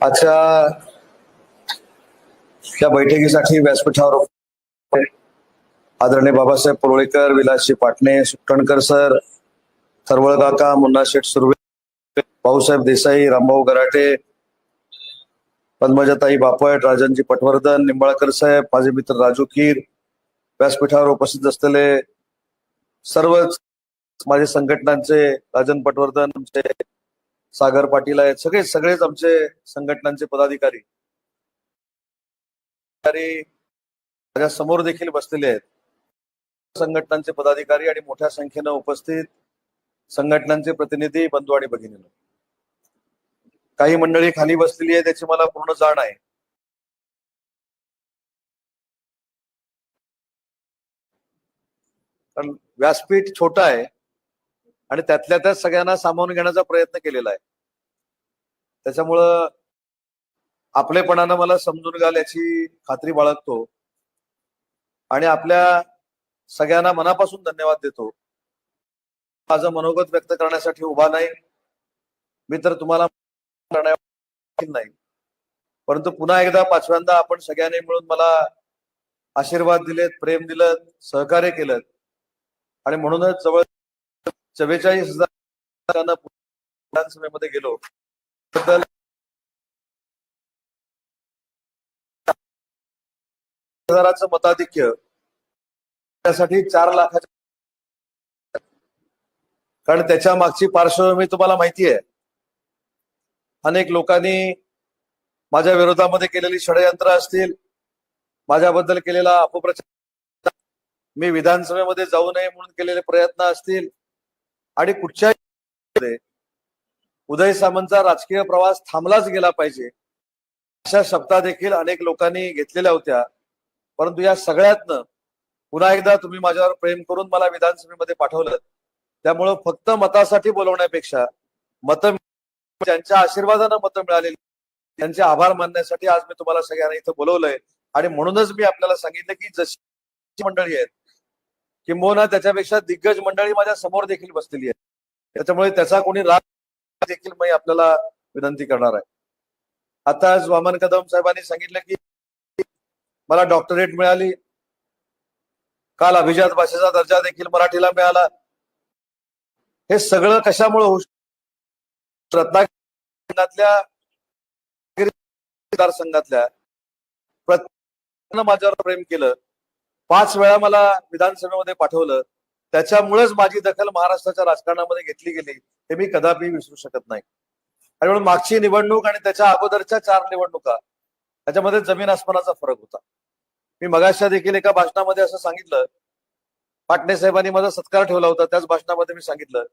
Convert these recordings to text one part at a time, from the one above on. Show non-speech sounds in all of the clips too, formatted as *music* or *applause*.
आजच्या या बैठकीसाठी व्यासपीठावर आदरणीय बाबासाहेब परोळेकर विलासजी पाटणे सुटणकर सर थरवळ काका मुन्ना शेठ सुर्वे भाऊसाहेब देसाई रामभाऊ गराटे पद्मजाताई बापट राजनजी पटवर्धन निंबाळकर साहेब माझे मित्र राजू कीर व्यासपीठावर उपस्थित असलेले सर्वच माझे संघटनांचे राजन पटवर्धन आमचे सागर पाटील आहेत. सगळे सगळेच आमचे संघटनांचे पदाधिकारी. माझ्यासमोर देखील बसलेले आहेत. संघटनांचे पदाधिकारी आणि मोठ्या संख्येनं उपस्थित संघटनांचे प्रतिनिधी बंधू आणि भगिनी काही मंडळी खाली बसलेली आहे त्याची मला पूर्ण जाण आहे. कारण व्यासपीठ छोटा आहे. आणि त्यातल्या त्यात सगळ्यांना सामावून घेण्याचा प्रयत्न केलेला आहे. त्याच्यामुळं आपलेपणानं मला समजून घाल याची खात्री बाळगतो. आणि आपल्या सगळ्यांना मनापासून धन्यवाद देतो. माझं मनोगत व्यक्त करण्यासाठी उभा नाही. मी तर तुम्हाला नाही. परंतु पुन्हा एकदा पाचव्यांदा आपण सगळ्यांनी मिळून मला आशीर्वाद दिलेत प्रेम दिलं सहकार्य केलं आणि म्हणूनच जवळ चव्वेचाळीस हजार विधानसभेमध्ये गेलो. बद्दल हजाराचं मताधिक्य. त्यासाठी चार लाखाच्या कारण त्याच्या मागची पार्श्वभूमी तुम्हाला माहिती आहे. अनेक लोकांनी माझ्या विरोधामध्ये केलेली षडयंत्र असतील माझ्याबद्दल केलेला अपप्रचार मी विधानसभेमध्ये जाऊ नये म्हणून केलेले प्रयत्न असतील आणि कुठच्याही उदय सामंतचा राजकीय प्रवास थांबलाच गेला पाहिजे. अशा शब्दा देखील अनेक लोकांनी घेतलेल्या होत्या. परंतु या सगळ्यातनं पुन्हा एकदा तुम्ही माझ्यावर प्रेम करून मला विधानसभेमध्ये पाठवलं. त्यामुळं फक्त मतासाठी बोलवण्यापेक्षा मत ज्यांच्या आशीर्वादानं मतं मिळालेली त्यांचे आभार मानण्यासाठी आज मी तुम्हाला सगळ्यांना इथं बोलवलंय. आणि म्हणूनच मी आपल्याला सांगितलं की जशी मंडळी आहेत किंबहुना त्याच्यापेक्षा दिग्गज मंडळी माझ्यासमोर देखील बसलेली आहे त्याच्यामुळे त्याचा कोणी राग देखील मी आपल्याला विनंती करणार आहे. आता आज वामन कदम साहेबांनी सांगितलं की मला डॉक्टरेट मिळाली. काल अभिजात भाषेचा दर्जा देखील मराठीला मिळाला. हे सगळं कशामुळे होऊ रत्नागिरी मतदारसंघातल्या प्रत्येकानं माझ्यावर प्रेम केलं. पाच वेळा मला विधानसभेमध्ये पाठवलं. त्याच्यामुळेच माझी दखल महाराष्ट्राच्या राजकारणामध्ये घेतली गेली हे मी कदापि विसरू शकत नाही. आणि म्हणून मागची निवडणूक आणि त्याच्या अगोदरच्या चार निवडणुका त्याच्यामध्ये जमीन आसमानाचा फरक होता. मी मगाशा देखील एका भाषणामध्ये असं सांगितलं. पाटणे साहेबांनी माझा सत्कार ठेवला होता त्याच भाषणामध्ये मी सांगितलं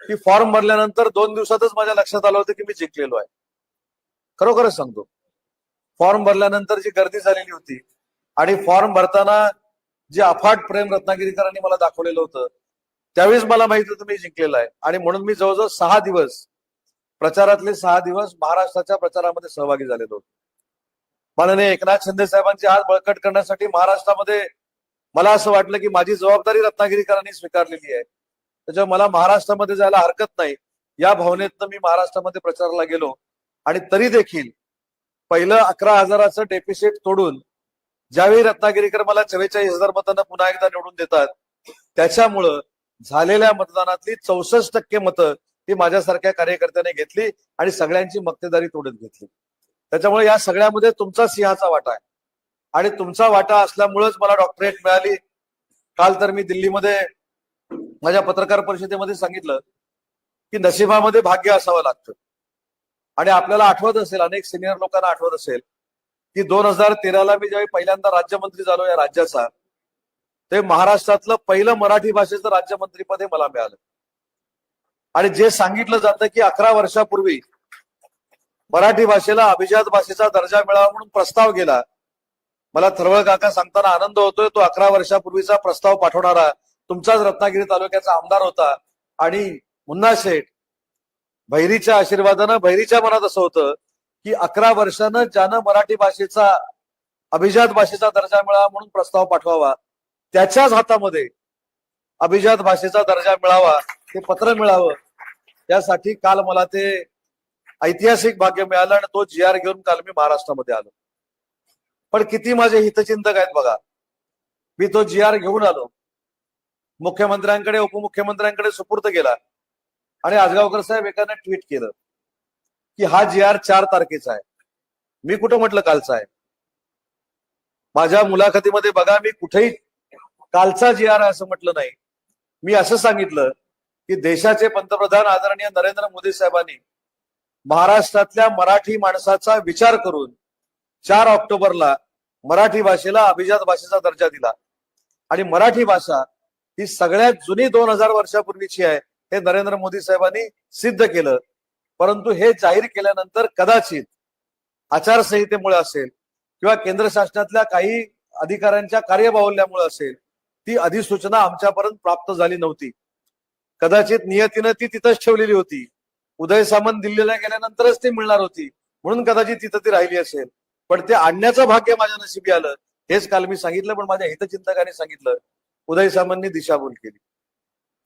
की फॉर्म भरल्यानंतर दोन दिवसातच माझ्या लक्षात आलं होतं की मी जिंकलेलो आहे. खरोखरच सांगतो. फॉर्म भरल्यानंतर जी गर्दी झालेली होती आणि फॉर्म भरताना जे अफाट प्रेम रत्नागिरीकरांनी मला दाखवलेलं होतं त्यावेळेस मला माहीत होतं मी जिंकलेलं आहे. आणि म्हणून मी जवळजवळ सहा दिवस प्रचारातले सहा दिवस महाराष्ट्राच्या प्रचारामध्ये सहभागी झालेलो होतो. माननीय एकनाथ शिंदे साहेबांची हात बळकट करण्यासाठी महाराष्ट्रामध्ये मला असं वाटलं की माझी जबाबदारी रत्नागिरीकरांनी स्वीकारलेली आहे. त्याच्यामुळे मला महाराष्ट्रामध्ये जायला हरकत नाही. या भावनेतनं मी महाराष्ट्रामध्ये प्रचाराला गेलो. आणि तरी देखील पहिलं अकरा हजाराचं डेफिसिट तोडून ज्यावेळी रत्नागिरीकर मला चव्वेचाळीस हजार मतांना पुन्हा एकदा निवडून देतात त्याच्यामुळं झालेल्या मतदानातली चौसष्ट टक्के मतं ती माझ्यासारख्या कार्यकर्त्याने घेतली आणि सगळ्यांची मक्तेदारी तोडत घेतली. त्याच्यामुळे या सगळ्यामध्ये तुमचा सिंहाचा वाटा आहे. आणि तुमचा वाटा असल्यामुळेच मला डॉक्टरेट मिळाली. काल तर मी दिल्लीमध्ये माझ्या पत्रकार परिषदेमध्ये सांगितलं की नशिबामध्ये भाग्य असावं लागतं. आणि आपल्याला आठवत असेल अनेक सिनियर लोकांना आठवत असेल की दोन हजार तेराला मी ज्यावेळी पहिल्यांदा राज्यमंत्री झालो या राज्याचा ते महाराष्ट्रातलं पहिलं मराठी भाषेचं राज्यमंत्रीपद हे मला मिळालं. आणि जे सांगितलं जातं की अकरा वर्षापूर्वी मराठी भाषेला अभिजात भाषेचा दर्जा मिळावा म्हणून प्रस्ताव गेला मला थरवळ काका सांगताना आनंद होतोय तो अकरा वर्षापूर्वीचा प्रस्ताव पाठवणारा तुमचाच रत्नागिरी तालुक्याचा आमदार होता. आणि मुन्ना शेठ भैरीच्या आशीर्वादानं भैरीच्या मनात असं होतं की अकरा वर्षानं ज्यानं मराठी भाषेचा अभिजात भाषेचा दर्जा मिळावा म्हणून प्रस्ताव पाठवावा त्याच्याच हातामध्ये अभिजात भाषेचा दर्जा मिळावा ते पत्र मिळावं त्यासाठी काल मला ते ऐतिहासिक भाग्य मिळालं आणि तो जी आर घेऊन काल मी महाराष्ट्रामध्ये आलो. पण किती माझे हितचिंतक आहेत बघा. मी तो जी आर घेऊन आलो. मुख्यमंत्र्यांकडे उपमुख्यमंत्र्यांकडे सुपूर्द केला. आणि आजगावकर साहेब एकाने ट्विट केलं. की हा जी आर चार तारखेचा आहे. मी कुठं म्हटलं कालचा आहे? माझ्या मुलाखतीमध्ये बघा मी कुठेही कालचा जी आर असं म्हटलं नाही. मी असं सांगितलं की देशाचे पंतप्रधान आदरणीय नरेंद्र मोदी साहेबांनी महाराष्ट्रातल्या मराठी माणसाचा विचार करून चार ऑक्टोबरला मराठी भाषेला अभिजात भाषेचा दर्जा दिला. आणि मराठी भाषा ही सगळ्यात जुनी दोन हजार वर्षापूर्वीची आहे हे नरेंद्र मोदी साहेबांनी सिद्ध केलं. परंतु हे जाहीर केल्यानंतर कदाचित आचारसंहितेमुळे असेल किंवा केंद्र शासनातल्या काही अधिकाऱ्यांच्या कार्यबाहुल्यामुळे असेल ती अधिसूचना आमच्यापर्यंत प्राप्त झाली नव्हती. कदाचित नियतीनं ती तिथंच ठेवलेली होती. उदय सामंत दिल्लीला गेल्यानंतरच ती मिळणार होती म्हणून कदाचित तिथं ती राहिली असेल. पण ते आणण्याचं भाग्य माझ्या नशिबी आलं हेच काल मी सांगितलं पण माझ्या हितचिंतकाने सांगितलं. उदय सामंतनी दिशाभूल केली.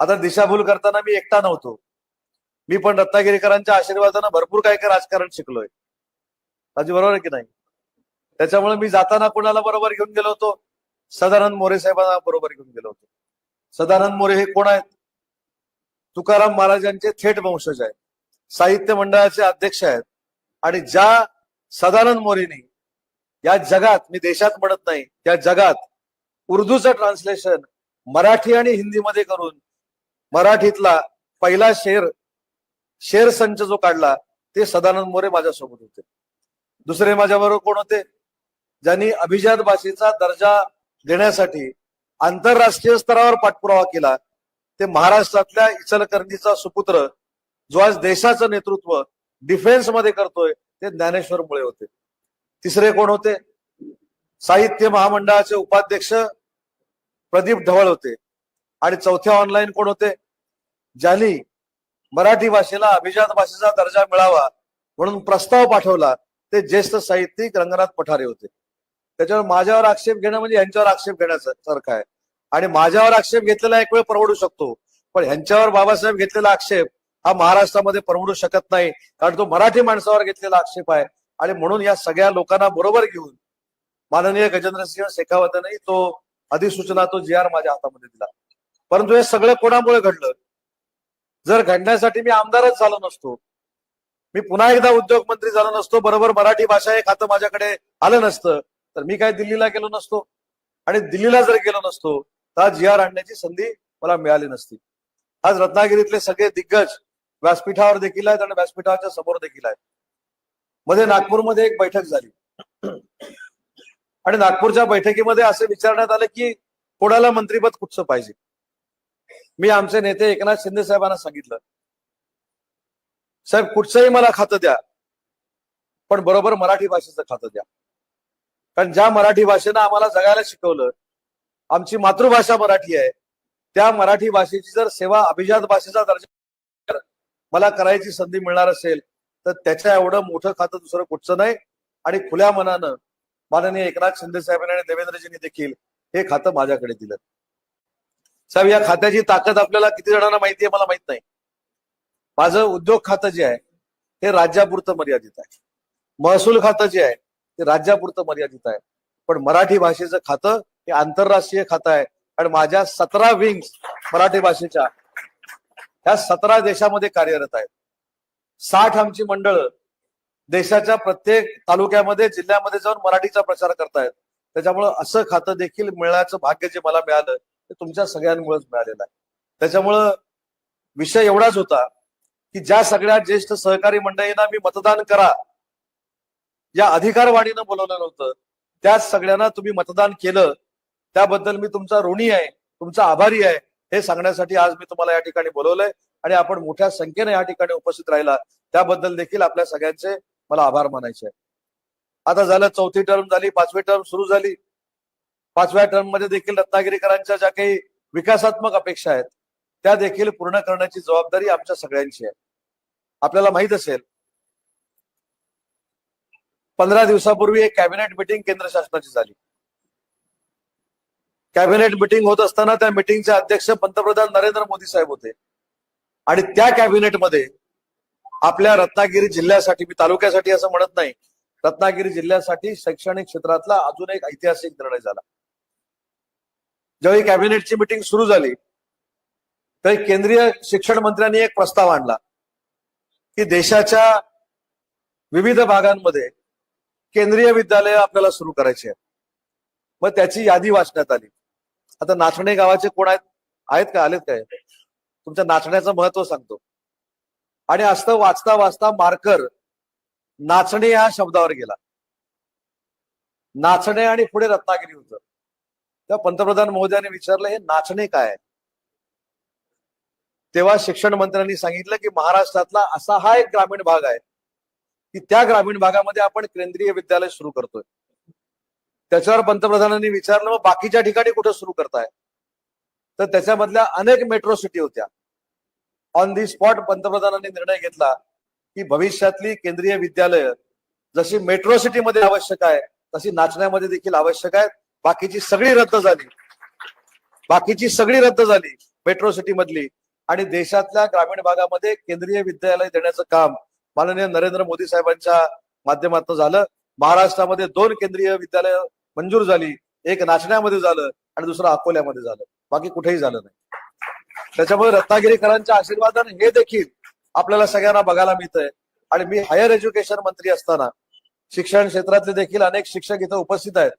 आता दिशाभूल करताना मी एकटा नव्हतो. मी पण रत्नागिरीकरांच्या आशीर्वादानं भरपूर काही काही राजकारण शिकलोय. माझी बरोबर आहे की नाही? त्याच्यामुळे मी जाताना कुणाला बरोबर घेऊन गेलो होतो? सदानंद मोरे साहेबांना बरोबर घेऊन गेलो होतो. सदानंद मोरे हे कोण आहेत? तुकाराम महाराजांचे थेट वंशज आहेत. साहित्य मंडळाचे अध्यक्ष आहेत. आणि ज्या सदानंद मोरेनी या जगात मी देशात म्हणत नाही त्या जगात उर्दूचं ट्रान्सलेशन मराठी आणि हिंदीमध्ये करून मराठीतला पहिला शेर शेर संच जो काढला ते सदानंद मोरे माझ्यासोबत होते. दुसरे माझ्याबरोबर कोण होते? ज्यांनी अभिजात भाषेचा दर्जा देण्यासाठी आंतरराष्ट्रीय स्तरावर पाठपुरावा केला ते महाराष्ट्रातल्या इचलकरणीचा सुपुत्र जो आज देशाचं नेतृत्व डिफेन्समध्ये करतोय ते ज्ञानेश्वर मुळे होते. तिसरे कोण होते? साहित्य महामंडळाचे उपाध्यक्ष प्रदीप ढवळ होते. आणि चौथ्या ऑनलाईन कोण होते? ज्यांनी मराठी भाषेला अभिजात भाषेचा दर्जा मिळावा म्हणून प्रस्ताव पाठवला. ते ज्येष्ठ साहित्यिक रंगनाथ पठारे होते. त्याच्यावर माझ्यावर आक्षेप घेणं म्हणजे यांच्यावर आक्षेप घेण्याचं सारखं आहे. आणि माझ्यावर आक्षेप घेतलेला एक वेळ परवडू शकतो. पण ह्यांच्यावर बाबासाहेब घेतलेला आक्षेप हा महाराष्ट्रामध्ये परवडू शकत नाही. कारण तो मराठी माणसावर घेतलेला आक्षेप आहे. आणि म्हणून या सगळ्या लोकांना बरोबर घेऊन माननीय गजेंद्रसिंह शेखावतांनी तो अधिसूचना तो जी आर माझ्या हातामध्ये दिला. परंतु हे सगळं कोणामुळे घडलं? जर घडण्यासाठी मी आमदारच झालो नसतो मी पुन्हा एकदा उद्योग मंत्री झालो नसतो बरोबर मराठी भाषा हे खातं माझ्याकडे आलं नसतं तर मी काय दिल्लीला गेलो नसतो. आणि दिल्लीला जर गेलो नसतो तर जी आर आणण्याची संधी मला मिळाली नसती. आज रत्नागिरीतले सगळे दिग्गज व्यासपीठावर देखील आहेत आणि व्यासपीठाच्या समोर देखील आहेत. मध्ये नागपूरमध्ये एक बैठक झाली. आणि नागपूरच्या बैठकीमध्ये असे विचारण्यात आलं की कोणाला मंत्रीपद कुठचं पाहिजे? मी आमचे नेते एकनाथ शिंदे साहेबांना सांगितलं. साहेब कुठचंही मला खातं द्या पण बरोबर मराठी भाषेचं खातं द्या. कारण ज्या मराठी भाषेनं आम्हाला जगायला शिकवलं आमची मातृभाषा मराठी आहे त्या मराठी भाषेची जर सेवा अभिजात भाषेचा दर्जा मला करायची संधी मिळणार असेल तर त्याच्या एवढं मोठं खातं दुसरं कुठचं नाही. आणि खुल्या मनानं माननीय एकनाथ शिंदे साहेबांनी आणि देवेंद्रजींनी देखील हे खातं माझ्याकडे दिलं. साहेब या खात्याची ताकद आपल्याला किती जणांना माहिती आहे मला माहीत नाही. माझं उद्योग खातं जे आहे हे राज्यापुरतं मर्यादित आहे. महसूल खातं जे आहे ते राज्यापुरतं मर्यादित आहे. पण मराठी भाषेचं खातं हे आंतरराष्ट्रीय खातं आहे. आणि माझ्या सतरा विंग्स मराठी भाषेच्या ह्या सतरा देशामध्ये कार्यरत आहेत. साठ आमची मंडळ देशाच्या प्रत्येक तालुक्यामध्ये जिल्ह्यामध्ये जाऊन मराठीचा प्रचार करतायत. त्याच्यामुळं असं खातं देखील मिळण्याचं भाग्य जे मला मिळालं ते तुमच्या सगळ्यांमुळेच मिळालेलं आहे. त्याच्यामुळं विषय एवढाच होता की ज्या सगळ्या ज्येष्ठ सहकारी मंडळींना मी मतदान करा या अधिकारवाणीनं बोलवलं नव्हतं. त्याच सगळ्यांना तुम्ही मतदान केलं त्याबद्दल मी तुमचा ऋणी आहे तुमचा आभारी आहे हे सांगण्यासाठी आज मी तुम्हाला या ठिकाणी बोलवलंय आणि आपण मोठ्या संख्येने या ठिकाणी उपस्थित राहिला. त्याबद्दल देखील आपल्या सगळ्यांचे मला आभार मानायचे आहे. आता झालं चौथी टर्म झाली पाचवी टर्म सुरू झाली. पाचव्या टर्ममध्ये देखील रत्नागिरीकरांच्या ज्या काही विकासात्मक अपेक्षा आहेत त्या देखील पूर्ण करण्याची जबाबदारी आमच्या सगळ्यांची आहे. आपल्याला माहीत असेल पंधरा दिवसापूर्वी एक कॅबिनेट मिटिंग केंद्र शासनाची झाली. कॅबिनेट मिटिंग होत असताना त्या मिटिंगचे अध्यक्ष पंतप्रधान नरेंद्र मोदी साहेब होते. आणि त्या कॅबिनेटमध्ये आपल्या रत्नागिरी जिल्ह्यासाठी मी तालुक्यासाठी असं म्हणत नाही रत्नागिरी जिल्ह्यासाठी शैक्षणिक क्षेत्रातला अजून एक ऐतिहासिक निर्णय झाला. ज्यावेळी कॅबिनेटची मिटिंग सुरू झाली त्यावेळी केंद्रीय शिक्षण मंत्र्यांनी एक प्रस्ताव आणला की देशाच्या विविध भागांमध्ये केंद्रीय विद्यालय आपल्याला सुरू करायची आहेत. मग त्याची यादी वाचण्यात आली. आता नाचणे गावाचे कोण आहेत? आहेत का? आलेत काय? तुमच्या नाचण्याचं महत्त्व सांगतो. आणि असतं वाचता वाचता मार्कर नाचणे या शब्दावर गेला. नाचणे आणि पुढे रत्नागिरी होतं. तेव्हा पंतप्रधान महोदयाने विचारलं हे नाचणे काय? तेव्हा शिक्षण मंत्र्यांनी सांगितलं की महाराष्ट्रातला असा हा एक ग्रामीण भाग आहे की त्या ग्रामीण भागामध्ये आपण केंद्रीय विद्यालय सुरू करतोय. त्याच्यावर पंतप्रधानांनी विचारलं मग बाकीच्या ठिकाणी कुठं सुरू करताय? तर त्याच्यामधल्या अनेक मेट्रो सिटी होत्या. ऑन दी स्पॉट पंतप्रधानांनी निर्णय घेतला की भविष्यातली केंद्रीय विद्यालय जशी मेट्रो सिटीमध्ये आवश्यक आहे तशी नाचण्यामध्ये देखील आवश्यक आहे बाकीची सगळी रद्द झाली. बाकीची सगळी रद्द झाली मेट्रो सिटी मधली. आणि देशातल्या ग्रामीण भागामध्ये केंद्रीय विद्यालय देण्याचं काम माननीय नरेंद्र मोदी साहेबांच्या माध्यमातून झालं. महाराष्ट्रामध्ये दोन केंद्रीय विद्यालय मंजूर झाली. एक नाचण्यामध्ये झालं आणि दुसरं अकोल्यामध्ये झालं. बाकी कुठेही झालं नाही. त्याच्यामुळे रत्नागिरीकरांच्या आशीर्वादाने हे देखील आपल्याला सगळ्यांना बघायला मिळतंय. आणि मी हायर एज्युकेशन मंत्री असताना शिक्षण क्षेत्रातले देखील अनेक शिक्षक इथं उपस्थित आहेत.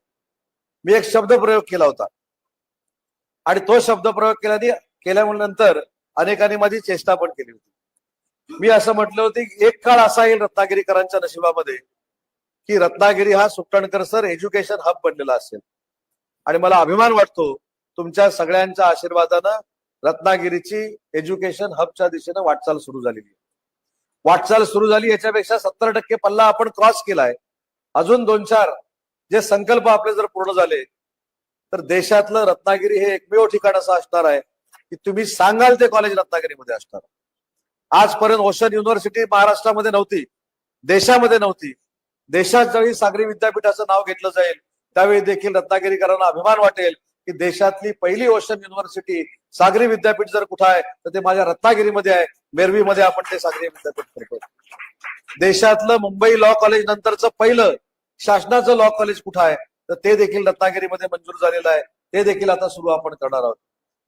मी एक शब्द प्रयोग केला होता. आणि तो शब्द प्रयोग केल्याने केल्यानंतर अनेकांनी माझी चेष्टा पण केली होती. मी असं म्हटलं होतं एक काळ असा येईल रत्नागिरीकरांच्या नशिबामध्ये की रत्नागिरी हा सुट्टणकर सर एज्युकेशन हब बनलेला असेल. आणि मला अभिमान वाटतो तुमच्या सगळ्यांच्या आशीर्वादानं रत्नागिरीची एज्युकेशन हबच्या दिशेनं वाटचाल सुरू झालेली आहे. वाटचाल सुरू झाली याच्यापेक्षा सत्तर टक्के पल्ला आपण क्रॉस केलाय. अजून दोन चार जे संकल्प आपले जर पूर्ण झाले तर देशातलं रत्नागिरी हे एकमेव ठिकाण असं असणार आहे की तुम्ही सांगाल ते कॉलेज रत्नागिरीमध्ये असणार. आजपर्यंत ओशन युनिव्हर्सिटी महाराष्ट्रामध्ये नव्हती देशामध्ये नव्हती. देशात ज्यावेळी सागरी विद्यापीठाचं नाव घेतलं जाईल त्यावेळी देखील रत्नागिरीकरांना अभिमान वाटेल की देशातली पहिली ओशन युनिव्हर्सिटी सागरी विद्यापीठ जर कुठं आहे तर ते माझ्या रत्नागिरीमध्ये आहे मेरवीमध्ये आपण ते सागरी विद्यापीठ करतो देशातलं मुंबई लॉ कॉलेज नंतरचं पहिलं शासनाचं लॉ कॉलेज कुठं आहे? तर ते देखील रत्नागिरीमध्ये मंजूर झालेलं आहे. ते देखील आता सुरू आपण करणार आहोत.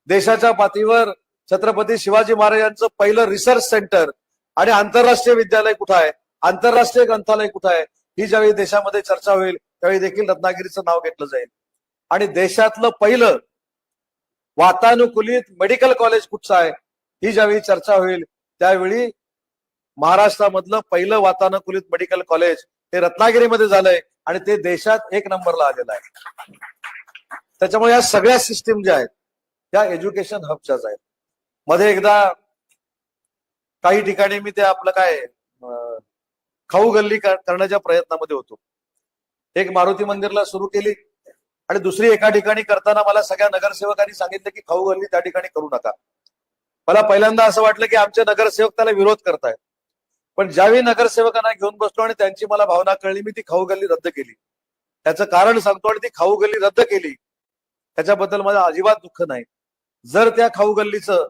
देशाच्या पातळीवर छत्रपती शिवाजी महाराजांचं पहिलं रिसर्च सेंटर आणि आंतरराष्ट्रीय विद्यालय कुठं आहे? आंतरराष्ट्रीय ग्रंथालय कुठं आहे? ही ज्यावेळी देशामध्ये चर्चा होईल त्यावेळी देखील रत्नागिरीचं नाव घेतलं जाईल. आणि देशातलं पहिलं वातानुकूलित मेडिकल कॉलेज कुठचं आहे? ही ज्यावेळी चर्चा होईल त्यावेळी महाराष्ट्रामधलं पहिलं वातानुकूलित मेडिकल कॉलेज ते रत्नागिरीमध्ये झालंय आणि ते देशात एक नंबरला आलेलं आहे. त्याच्यामुळे या सगळ्या सिस्टीम ज्या आहेत त्या एज्युकेशन हबच्याच आहेत. मध्ये एकदा काही ठिकाणी मी ते आपलं काय खाऊ गल्ली करण्याच्या प्रयत्नामध्ये होतो. एक मारुती मंदिरला सुरू केली आणि दुसरी एका ठिकाणी करताना मला सगळ्या नगरसेवकांनी सांगितलं की खाऊ गल्ली त्या ठिकाणी करू नका. मला पहिल्यांदा असं वाटलं की आमचे नगरसेवक त्याला विरोध करतायत. पण ज्यावेळी नगरसेवकांना घेऊन बसलो आणि त्यांची मला भावना कळली मी ती खाऊ गल्ली रद्द केली. त्याचं कारण सांगतो आणि ती खाऊ गल्ली रद्द केली. त्याच्याबद्दल माझं अजिबात दुःख नाही. जर त्या खाऊ गल्लीचं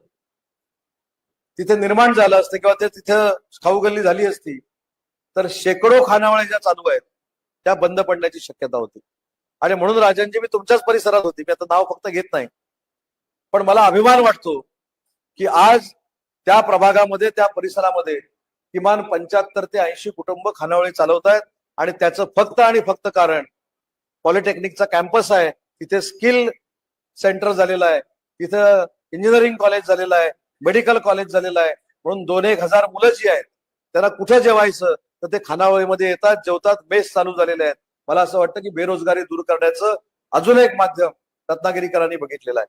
तिथे निर्माण झालं असतं किंवा ते तिथे खाऊ गल्ली झाली असती तर शेकडो खानावळ्या ज्या चालू आहेत त्या बंद पडण्याची शक्यता होती. आणि म्हणून राजांची मी तुमच्याच परिसरात होती. मी आता नाव फक्त घेत नाही. पण मला अभिमान वाटतो की आज त्या प्रभागामध्ये त्या परिसरामध्ये किमान पंच्याहत्तर ते ऐंशी कुटुंब खानावळी चालवत आहेत. आणि त्याचं फक्त आणि फक्त कारण पॉलिटेक्निकचा कॅम्पस आहे. तिथे स्किल सेंटर झालेलं आहे. तिथं इंजिनिअरिंग कॉलेज झालेलं आहे. मेडिकल कॉलेज झालेलं आहे. म्हणून दोन एक हजार मुलं जी आहेत त्यांना कुठं जेवायचं? तर ते खानावळीमध्ये येतात जेवतात बेस चालू झालेले आहेत. मला असं वाटतं की बेरोजगारी दूर करण्याचं अजून एक माध्यम रत्नागिरीकरांनी बघितलेलं आहे.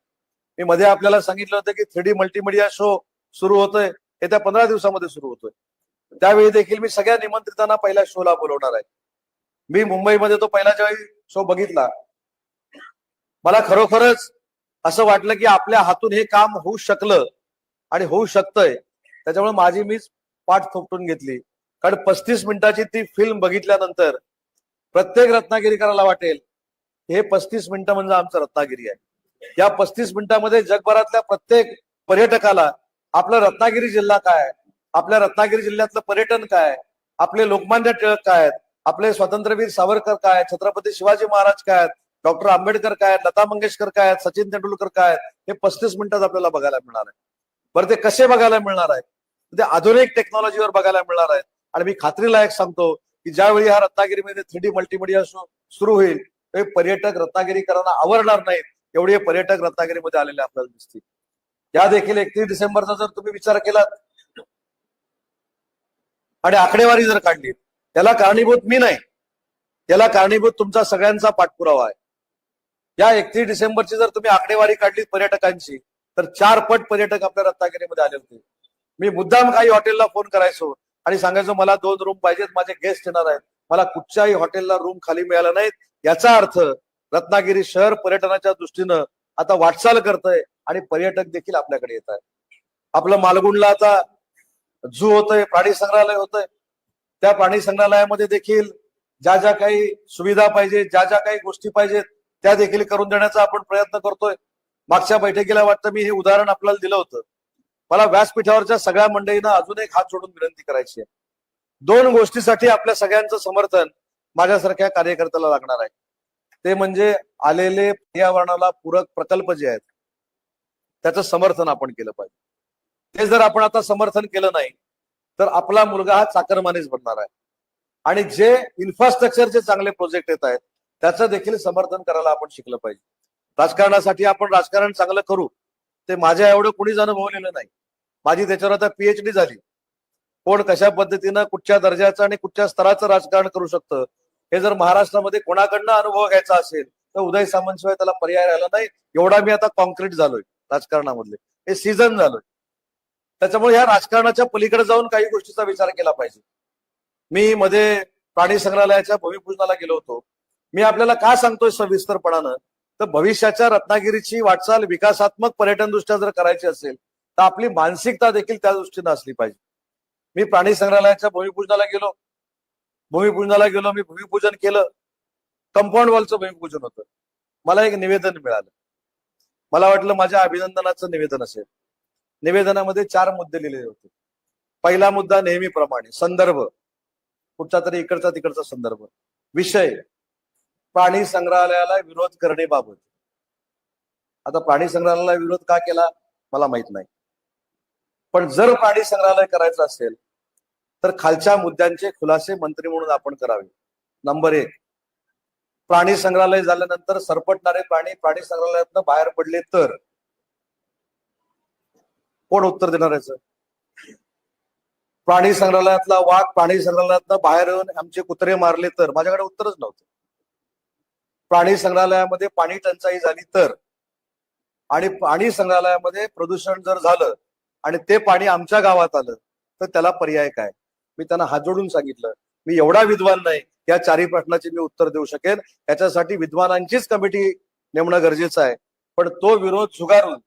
मी मध्ये आपल्याला सांगितलं होतं की थ्री डी मल्टीमिडिया शो सुरू होतोय. येत्या पंधरा दिवसामध्ये सुरू होतोय. त्यावेळी देखील मी सगळ्या निमंत्रितांना पहिल्या शोला बोलवणार आहे. मी मुंबईमध्ये तो पहिला ज्यावेळी शो बघितला मला खरोखरच असं वाटलं की आपल्या हातून हे काम होऊ शकलं आणि होऊ शकतंय. त्याच्यामुळे माझी मीच पाठ थोपटून घेतली. कारण पस्तीस मिनिटाची ती फिल्म बघितल्यानंतर प्रत्येक रत्नागिरीकराला वाटेल हे पस्तीस मिनिटं म्हणजे आमचं रत्नागिरी आहे. या पस्तीस मिनिटामध्ये जगभरातल्या प्रत्येक पर्यटकाला आपला रत्नागिरी जिल्हा काय आहे? आपल्या रत्नागिरी जिल्ह्यातलं पर्यटन काय? आपले लोकमान्य टिळक काय? आहेत आपले स्वातंत्र्यवीर सावरकर काय? छत्रपती शिवाजी महाराज काय? आहेत डॉक्टर आंबेडकर काय? आहेत लता मंगेशकर काय? आहेत सचिन तेंडुलकर काय? आहेत हे पस्तीस मिनिटात आपल्याला बघायला मिळणार आहे. बरं ते कसे बघायला मिळणार आहे? ते आधुनिक टेक्नॉलॉजीवर बघायला मिळणार आहेत आणि मी खात्रीलायक सांगतो की ज्यावेळी हा रत्नागिरीमध्ये थ्री डी मल्टीमिडिया शो सुरू होईल हे पर्यटक रत्नागिरीकरांना आवडणार नाहीत. एवढे पर्यटक रत्नागिरीमध्ये आलेले आपल्याला दिसतील. या देखील एकतीस डिसेंबरचा जर तुम्ही विचार केलात आणि आकडेवारी जर काढली त्याला कारणीभूत मी नाही. त्याला कारणीभूत तुमचा सगळ्यांचा पाठपुरावा आहे. या एकतीस डिसेंबरची जर तुम्ही आकडेवारी काढली पर्यटकांची तर चार पट पर्यटक आपल्या रत्नागिरीमध्ये आले होते. मी मुद्दाम काही हॉटेलला फोन करायचो आणि सांगायचो मला दोन रूम पाहिजेत माझे गेस्ट येणार आहेत. मला कुठच्याही हॉटेलला रूम खाली मिळाला नाहीत. याचा अर्थ रत्नागिरी शहर पर्यटनाच्या दृष्टीनं आता वाटचाल करतंय आणि पर्यटक देखील आपल्याकडे येत आहे आपलं मालगुंडला आता झू होतंय प्राणी संग्रहालय होतंय. त्या प्राणी संग्रहालयामध्ये देखील ज्या ज्या काही सुविधा पाहिजे ज्या ज्या काही गोष्टी पाहिजेत त्या देखील करून देण्याचा आपण प्रयत्न करतोय. मागच्या बैठकीला वाटतं मी हे उदाहरण आपल्याला दिलं होतं. मला व्यासपीठावरच्या सगळ्या मंडळींना अजून एक हात जोडून विनंती करायची आहे. दोन गोष्टीसाठी आपल्या सगळ्यांचं समर्थन माझ्यासारख्या कार्यकर्त्याला लागणार आहे. ते म्हणजे आलेले पर्यावरणाला पूरक प्रकल्प जे आहेत त्याचं समर्थन आपण केलं पाहिजे. ते जर आपण आता समर्थन केलं नाही तर आपला मुलगा हा चाकरमानेच बनणार आहे. आणि जे इन्फ्रास्ट्रक्चरचे चांगले प्रोजेक्ट येत आहेत त्याचं देखील समर्थन करायला आपण शिकलं पाहिजे. राजकारणासाठी आपण राजकारण चांगलं करू ते माझ्या एवढं कुणीच अनुभवलेलं नाही. माझी त्याच्यावर आता पीएचडी झाली. कोण कशा पद्धतीनं कुठच्या दर्जाचं आणि कुठच्या स्तराचं राजकारण करू शकतं हे जर महाराष्ट्रामध्ये कोणाकडनं अनुभव घ्यायचा असेल तर उदय सामंतशिवाय त्याला पर्याय राहिला नाही. एवढा मी आता कॉन्क्रीट झालोय राजकारणामधले. हे सीझन झालोय. त्याच्यामुळे ह्या राजकारणाच्या पलीकडे जाऊन काही गोष्टीचा विचार केला पाहिजे. मी मध्ये प्राणी संग्रहालयाच्या भूमिपूजनाला गेलो होतो. मी आपल्याला का सांगतोय सविस्तरपणानं? तर भविष्याच्या रत्नागिरीची वाटचाल विकासात्मक पर्यटन दृष्ट्या जर करायची असेल तर आपली मानसिकता देखील त्या दृष्टीनं असली पाहिजे. मी प्राणी संग्रहालयाच्या भूमिपूजनाला गेलो. भूमिपूजनाला गेलो मी भूमिपूजन केलं. कंपाऊंड वॉलचं भूमिपूजन होतं. मला एक निवेदन मिळालं. मला वाटलं माझ्या अभिनंदनाचं निवेदन असेल. निवेदनामध्ये चार मुद्दे लिहिलेले होते. पहिला मुद्दा नेहमीप्रमाणे संदर्भ. कुठचा तरी इकडचा तिकडचा संदर्भ. विषय. प्राणी संग्रहालयाला विरोध बाबत. आता प्राणी संग्रहालयाला विरोध का केला? मला माहीत नाही. पण जर प्राणी संग्रहालय करायचं असेल तर खालच्या मुद्द्यांचे खुलासे मंत्री म्हणून आपण करावे. नंबर एक. प्राणी संग्रहालय झाल्यानंतर सरपटणारे प्राणी प्राणी संग्रहालयातनं बाहेर पडले तर. कोण उत्तर देणार याचं? प्राणी संग्रहालयातला वाघ प्राणी संग्रहालयातनं बाहेर येऊन आमचे कुत्रे मारले तर? माझ्याकडे उत्तरच नव्हतं. प्राणी संग्रहालयामध्ये पाणी टंचाई झाली तर? आणि प्राणी संग्रहालयामध्ये प्रदूषण जर झालं आणि ते पाणी आमच्या गावात आलं तर त्याला पर्याय काय? मी त्यांना हात जोडून सांगितलं. मी एवढा विद्वान नाही या चारही प्रश्नाचे मी उत्तर देऊ शकेन. याच्यासाठी विद्वानांचीच कमिटी नेमणं गरजेचं आहे. पण तो विरोध झुगारून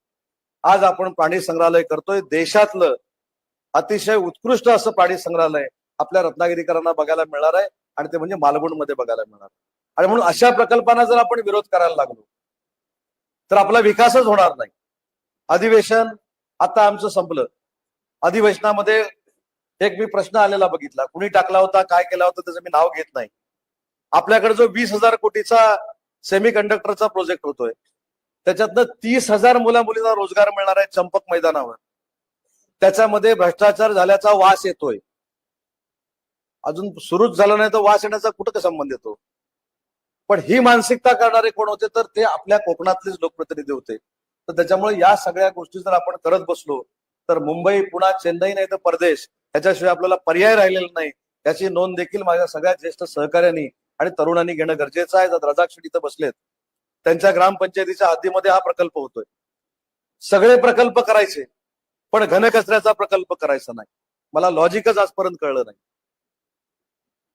आज आपण प्राणी संग्रहालय करतोय. देशातलं अतिशय उत्कृष्ट असं प्राणी संग्रहालय आपल्या रत्नागिरीकरांना बघायला मिळणार आहे आणि ते म्हणजे मालगुणमध्ये बघायला मिळणार. आणि म्हणून अशा प्रकल्पांना जर आपण विरोध करायला लागलो तर आपला विकासच होणार नाही. अधिवेशन आता आमचं संपलं. अधिवेशनामध्ये एक मी प्रश्न आलेला बघितला. कुणी टाकला होता काय केला होता त्याचं मी नाव घेत नाही. आपल्याकडे जो वीस हजार कोटीचा सेमी कंडक्टरचा प्रोजेक्ट होतोय त्याच्यातनं तीस हजार मुला मुलींना रोजगार मिळणार आहे चंपक मैदानावर. त्याच्यामध्ये भ्रष्टाचार झाल्याचा वास येतोय. अजून सुरूच झाला नाही तर वास येण्याचा कुठं का संबंध येतो? पण ही मानसिकता करणारे कोण होते तर ते आपल्या कोकणातलेच लोकप्रतिनिधी होते. तर त्याच्यामुळे या सगळ्या गोष्टी जर आपण करत बसलो तर मुंबई पुणा चेन्नई नाही तर परदेश याच्याशिवाय आपल्याला पर्याय राहिलेला नाही. याची नोंद देखील माझ्या सगळ्या ज्येष्ठ सहकार्यांनी आणि तरुणांनी घेणं गरजेचं आहे. जर रजाक्षी इथं बसलेत त्यांच्या ग्रामपंचायतीच्या हद्दीमध्ये हा प्रकल्प होतोय. सगळे प्रकल्प करायचे पण घनकचऱ्याचा प्रकल्प करायचा नाही. मला लॉजिकच आजपर्यंत कळलं नाही.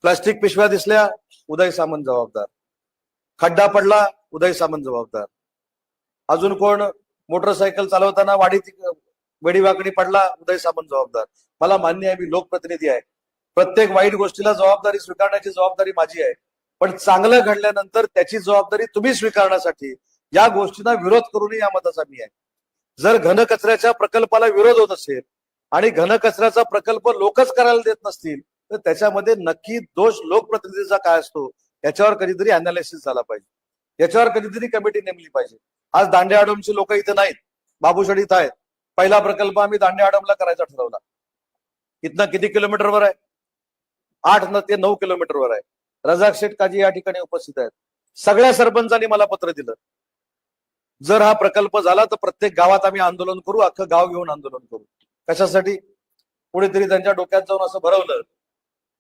प्लास्टिक पिशव्या दिसल्या उदय सामंत जबाबदार. खड्डा पडला उदय सामंत जबाबदार. अजून कोण मोटरसायकल चालवताना वाढीत वेडीवाकडी पडला उदय सामंत जबाबदार. मला मान्य आहे मी लोकप्रतिनिधी आहे. प्रत्येक वाईट गोष्टीला जबाबदारी स्वीकारण्याची जबाबदारी माझी आहे. पण चांगलं घडल्यानंतर त्याची जबाबदारी तुम्ही स्वीकारण्यासाठी या गोष्टींना विरोध करूनही या मताचा मी आहे. जर घनकचऱ्याच्या प्रकल्पाला विरोध होत असेल आणि घनकचऱ्याचा प्रकल्प लोकच करायला देत नसतील तर त्याच्यामध्ये नक्की दोष लोकप्रतिनिधीचा काय असतो याच्यावर कधीतरी अनालिसिस झाला पाहिजे. याच्यावर कधीतरी कमिटी नेमली पाहिजे. आज दांडे आडमची लोक इथे नाहीत बाबूशडीत आहेत. पहिला प्रकल्प आम्ही दांडे आडमला करायचा ठरवला. इथनं किती किलोमीटरवर आहे? आठ न ते नऊ किलोमीटरवर आहे. रजाक शेठ काजी या ठिकाणी उपस्थित आहेत. सगळ्या सरपंचांनी मला पत्र दिलं. जर हा प्रकल्प झाला तर प्रत्येक गावात आम्ही आंदोलन करू अख्खं गाव घेऊन आंदोलन करू. कशासाठी? कुणीतरी त्यांच्या डोक्यात जाऊन असं भरवलं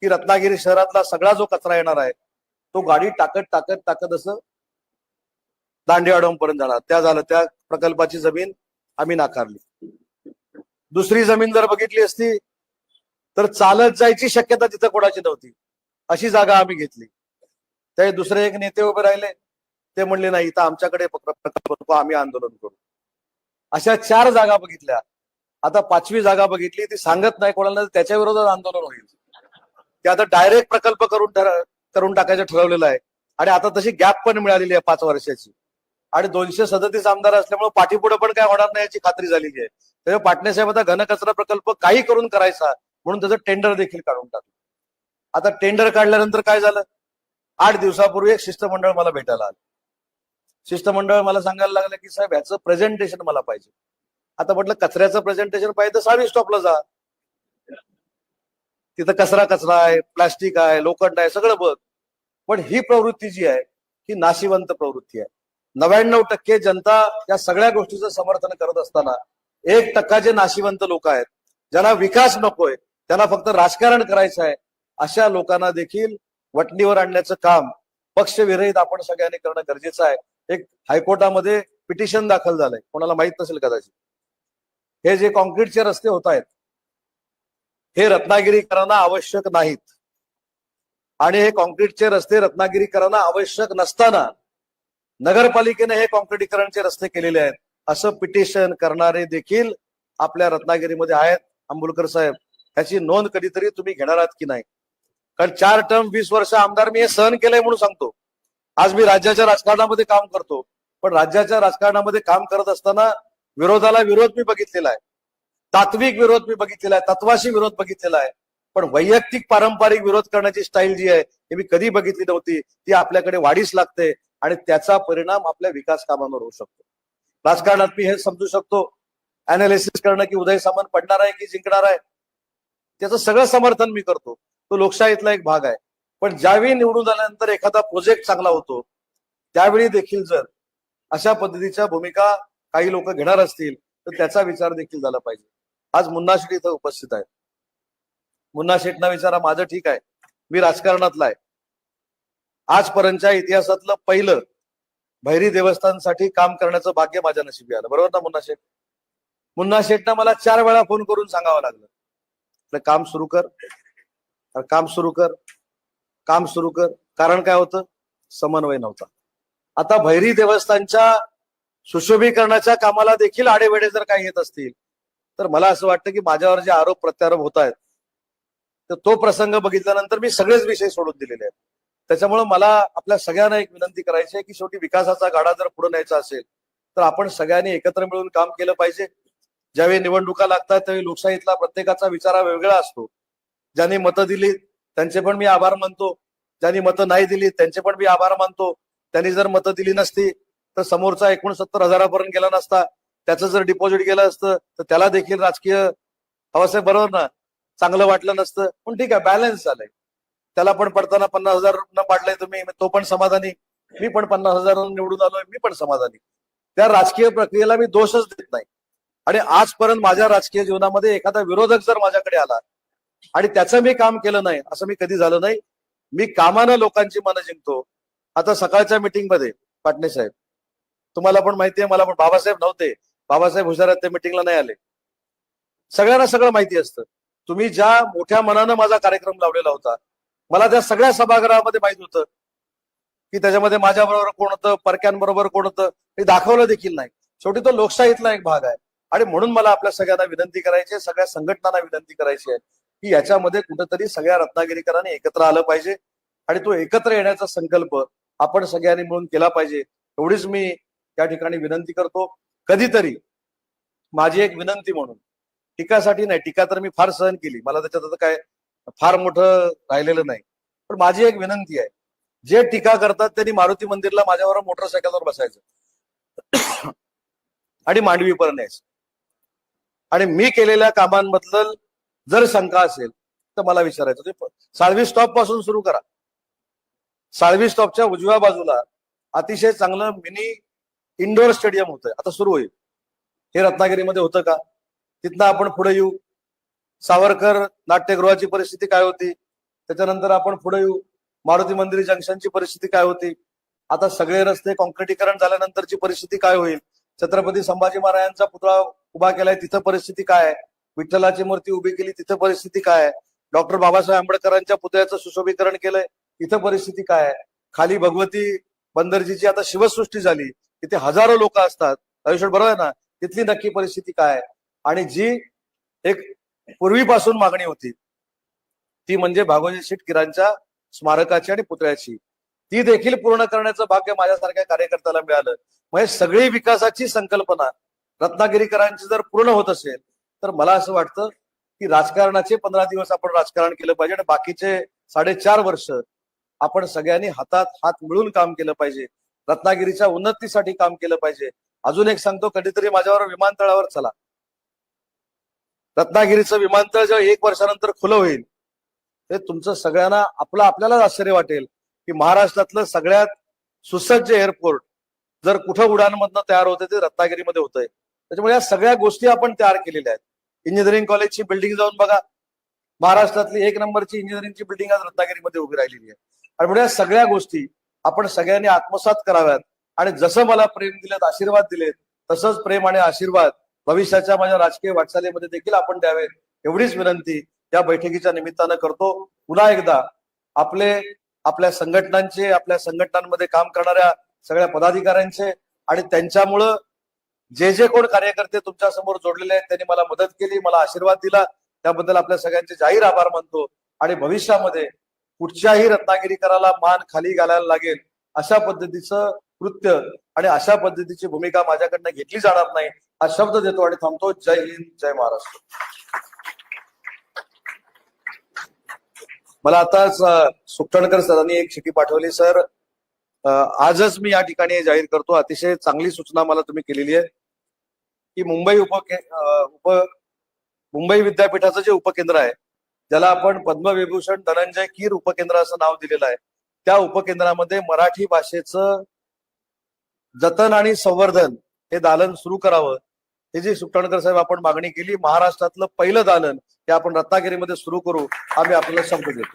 की रत्नागिरी शहरातला सगळा जो कचरा येणार आहे तो गाडी टाकत टाकत टाकत असं दांडी पर्यंत जाणार. त्या झालं त्या प्रकल्पाची जमीन आम्ही नाकारली. दुसरी जमीन जर बघितली असती तर चालत जायची शक्यता तिथं कोणाची नव्हती. अशी जागा आम्ही घेतली. ते दुसरे एक नेते उभे राहिले. ते म्हणले नाही इथं आमच्याकडे प्रकल्प आम्ही आंदोलन करू. अशा चार जागा बघितल्या. आता पाचवी जागा बघितली ती सांगत नाही कोणाला त्याच्या विरोधात आंदोलन होईल. ते आता डायरेक्ट प्रकल्प करून करून टाकायचं ठरवलेलं आहे. आणि आता तशी गॅप पण मिळालेली आहे पाच वर्षाची. आणि दोनशे सदतीस आमदार असल्यामुळे पाठीपुढे पण काय होणार नाही याची खात्री झालेली आहे. त्यामुळे पाटणे साहेब आता घनकचरा प्रकल्प काही करून करायचा म्हणून त्याचं टेंडर देखील काढून टाकलं. आता टेंडर काढल्यानंतर काय झालं? आठ दिवसापूर्वी एक शिष्टमंडळ मला भेटायला आलं. शिष्टमंडळ मला सांगायला लागलं की साहेब ह्याचं प्रेझेंटेशन मला पाहिजे. आता म्हटलं कचऱ्याचं प्रेझेंटेशन पाहिजे तर सावी स्टॉपला जा. तिथं कचरा कचरा आहे प्लास्टिक आहे लोखंड आहे सगळं बघ. पण ही प्रवृत्ती जी आहे ही नाशिवंत प्रवृत्ती आहे. नव्याण्णव टक्के जनता या सगळ्या गोष्टीचं समर्थन करत असताना एक टक्का जे नाशिवंत लोक आहेत ज्यांना विकास नकोय त्यांना फक्त राजकारण करायचं आहे अशा लोकांना देखील वटणीवर आणण्याचं काम पक्षविरहित आपण सगळ्यांनी करणं गरजेचं आहे. एक हायकोर्टामध्ये पिटिशन दाखल झालंय. कोणाला माहीत नसेल कदाचित. हे जे कॉन्क्रीटचे रस्ते होत आहेत हे रत्नागिरीकरांना आवश्यक नाहीत. आणि हे कॉन्क्रीटचे रस्ते रत्नागिरीकरांना आवश्यक नसताना नगरपालिकेने हे कॉन्क्रीटीकरणचे रस्ते केलेले आहेत. असं पिटिशन करणारे देखील आपल्या रत्नागिरीमध्ये आहेत. आंबुलकर साहेब ह्याची नोंद कधीतरी तुम्ही घेणार आहात की नाही? कारण चार टर्म वीस वर्ष आमदार मी हे सहन केलंय म्हणून सांगतो. आज मी राज्याच्या राजकारणामध्ये काम करतो. पण राज्याच्या राजकारणामध्ये काम करत असताना विरोधाला विरोध मी बघितलेला आहे. तात्विक विरोध मी बघितलेला आहे. तत्वाशी विरोध बघितलेला आहे. पण वैयक्तिक पारंपरिक विरोध करण्याची स्टाईल जी आहे ही मी कधी बघितली नव्हती. ती आपल्याकडे वाढीस लागते आणि त्याचा परिणाम आपल्या विकास कामांवर होऊ शकतो. राजकारणात मी हे समजू शकतो. अनालिसिस करणं की उदय सामान पडणार आहे की जिंकणार आहे? त्याचं सगळं समर्थन मी करतो. तो लोकशाहीतला एक भाग आहे. पण ज्यावेळी निवडून आल्यानंतर एखादा प्रोजेक्ट चांगला होतो त्यावेळी देखील जर अशा पद्धतीच्या भूमिका काही लोक घेणार असतील तर त्याचा विचार देखील झाला पाहिजे. आज मुन्ना शेठ इथं उपस्थित आहेत. मुन्ना शेठना विचारा माझं ठीक आहे. मी राजकारणातला आहे. आजपर्यंतच्या इतिहासातलं पहिलं भैरी देवस्थानसाठी काम करण्याचं भाग्य माझ्या नशिबी आलं. बरोबर ना मुन्ना शेठ मुन्ना शेठना मला चार वेळा फोन करून सांगावं लागलं. काम सुरू कर. काम सुरू कर. काम सुरू कर. कारण काय होतं? समन्वय नव्हता. आता भैरी देवस्थानच्या सुशोभीकरणाच्या कामाला देखील आडेवेडे जर काही येत असतील तर मला असं वाटतं की माझ्यावर जे आरोप प्रत्यारोप होत आहेत तर तो प्रसंग बघितल्यानंतर मी सगळेच विषय सोडून दिलेले आहेत. त्याच्यामुळे मला आपल्या सगळ्यांना एक विनंती करायची आहे की शेवटी विकासाचा गाडा जर पुढे न्यायचा असेल तर आपण सगळ्यांनी एकत्र मिळून काम केलं पाहिजे. ज्यावेळी निवडणुका लागतात त्यावेळी लोकशाहीतला प्रत्येकाचा विचार वेगळा असतो. ज्यांनी मतं दिली त्यांचे पण मी आभार मानतो. ज्यांनी मतं नाही दिली त्यांचे पण मी आभार मानतो. त्यांनी जर मतं दिली नसती तर समोरचा एकोणसत्तर हजारापर्यंत गेला नसता. त्याचं जर डिपॉझिट गेलं असतं तर त्याला देखील राजकीय हवासाहेब बरोबर ना? चांगलं वाटलं नसतं. पण ठीक आहे बॅलन्स झालंय. त्याला पण पडताना पन्नास हजार न पाडलंय तुम्ही तो पण समाधानी. मी पण पन्नास हजार निवडून आलोय मी पण समाधानी. त्या राजकीय प्रक्रियेला मी दोषच देत नाही. आणि आजपर्यंत माझ्या राजकीय जीवनामध्ये एखादा विरोधक जर माझ्याकडे आला आणि त्याचं मी काम केलं नाही असं मी कधी झालं नाही. मी कामानं लोकांची मनं जिंकतो. आता सकाळच्या मिटिंगमध्ये पाटणे साहेब. तुम्हाला पण माहिती आहे मला पण बाबासाहेब नव्हते. बाबासाहेब हुशार त्या मिटिंगला नाही आले. सगळ्यांना सगळं माहिती असतं. तुम्ही ज्या मोठ्या मनानं माझा कार्यक्रम लावलेला होता मला त्या सगळ्या सभागृहामध्ये माहीत होतं की त्याच्यामध्ये माझ्या बरोबर कोण होतं परक्यांबरोबर कोण होतं हे दाखवलं देखील नाही. शेवटी तो लोकशाहीतला एक भाग आहे. आणि म्हणून मला आपल्या सगळ्यांना विनंती करायची आहे सगळ्या संघटनांना विनंती करायची आहे. की याच्यामध्ये कुठंतरी सगळ्या रत्नागिरीकरांनी एकत्र आलं पाहिजे आणि तो एकत्र येण्याचा संकल्प आपण सगळ्यांनी मिळून केला पाहिजे. एवढीच मी त्या ठिकाणी विनंती करतो. कधीतरी माझी एक विनंती म्हणून टीकासाठी नाही टीका तर मी फार सहन केली. मला त्याच्यात आता काय फार मोठं राहिलेलं नाही. पण माझी एक विनंती आहे जे टीका करतात त्यांनी मारुती मंदिरला माझ्यावर मोटरसायकलवर बसायचं. *coughs* आणि मांडवीपर्यंत यायचं आणि मी केलेल्या कामांबद्दल जर शंका असेल तर मला विचारायचं ते साळवी स्टॉपपासून सुरू करा. साळवी स्टॉपच्या उजव्या बाजूला अतिशय चांगलं मिनी इंडोर स्टेडियम होतं आता सुरू होईल. हे रत्नागिरीमध्ये होतं का? तिथनं आपण पुढे येऊ. सावरकर नाट्यगृहाची परिस्थिती काय होती? त्याच्यानंतर आपण पुढे येऊ. मारुती मंदिर जंक्शनची परिस्थिती काय होती? आता सगळे रस्ते कॉन्क्रिटीकरण झाल्यानंतरची परिस्थिती काय होईल? छत्रपती संभाजी महाराजांचा पुतळा उभा केलाय तिथं परिस्थिती काय आहे? विठ्ठलाची मूर्ती उभी केली तिथं परिस्थिती काय आहे? डॉक्टर बाबासाहेब आंबेडकरांच्या पुतळ्याचं सुशोभीकरण केलंय तिथं परिस्थिती काय आहे? खाली भगवती बंदरजीची आता शिवसृष्टी झाली तिथे हजारो लोक असतात. आयुष्य बरोबर आहे ना? तिथली नक्की परिस्थिती काय आहे? आणि जी एक पूर्वीपासून मागणी होती ती म्हणजे भागवजी शेठ किरांच्या स्मारकाची आणि पुतळ्याची. ती देखील पूर्ण करण्याचं भाग्य माझ्यासारख्या कार्यकर्त्याला मिळालं. म्हणजे सगळी विकासाची संकल्पना रत्नागिरीकरांची जर पूर्ण होत असेल तर मला असं वाटतं की राजकारणाचे पंधरा दिवस आपण राजकारण केलं पाहिजे आणि बाकीचे साडेचार वर्ष आपण सगळ्यांनी हातात हात मिळून काम केलं पाहिजे. रत्नागिरीच्या उन्नतीसाठी काम केलं पाहिजे. अजून एक सांगतो कधीतरी माझ्यावर विमानतळावर चला. रत्नागिरीचं विमानतळ जेव्हा एक वर्षानंतर खुलं होईल ते तुमचं सगळ्यांना आपलं आपल्यालाच आश्चर्य वाटेल की महाराष्ट्रातलं सगळ्यात सुसज्ज एअरपोर्ट जर कुठं उडाणमधनं तयार होते ते रत्नागिरीमध्ये होतंय. त्याच्यामुळे या सगळ्या गोष्टी आपण तयार केलेल्या आहेत. इंजिनिअरिंग कॉलेजची बिल्डिंग जाऊन बघा. महाराष्ट्रातली एक नंबरची इंजिनिअरिंगची बिल्डिंग आज रत्नागिरीमध्ये उभी राहिलेली आहे. आणि म्हणून या सगळ्या गोष्टी आपण सगळ्यांनी आत्मसात कराव्यात. आणि जसं मला प्रेम दिलेत आशीर्वाद दिलेत तसंच प्रेम आणि आशीर्वाद भविष्याच्या माझ्या राजकीय वाटचालीमध्ये देखील आपण द्यावेत एवढीच विनंती या बैठकीच्या निमित्तानं करतो. पुन्हा एकदा आपले आपल्या संघटनांचे आपल्या संघटनांमध्ये काम करणाऱ्या सगळ्या पदाधिकाऱ्यांचे आणि त्यांच्यामुळं जे जे कोण कार्यकर्ते तुमच्यासमोर जोडलेले आहेत त्यांनी मला मदत केली मला आशीर्वाद दिला. त्याबद्दल आपल्या सगळ्यांचे जाहीर आभार मानतो. आणि भविष्यामध्ये कुठच्याही रत्नागिरीकराला मान खाली घालायला लागेल अशा पद्धतीचं कृत्य आणि अशा पद्धतीची भूमिका माझ्याकडनं घेतली जाणार नाही हा शब्द देतो आणि थांबतो. जय हिंद जय महाराष्ट्र. मला आताच सुकटणकर सरांनी एक चिठी पाठवली सर. आजच मी या ठिकाणी जाहीर करतो. अतिशय चांगली सूचना मला तुम्ही केलेली आहे. की मुंबई उप उप मुंबई विद्यापीठाचं जे उपकेंद्र आहे ज्याला आपण पद्मविभूषण धनंजय कीर उपकेंद्र असं नाव दिलेलं आहे त्या उपकेंद्रामध्ये मराठी भाषेचं जतन आणि संवर्धन हे दालन सुरू करावं. हे जे सुपटणकर साहेब आपण मागणी केली महाराष्ट्रातलं पहिलं दालन हे आपण रत्नागिरीमध्ये सुरू करू आम्ही आपल्याला शब्द देतो.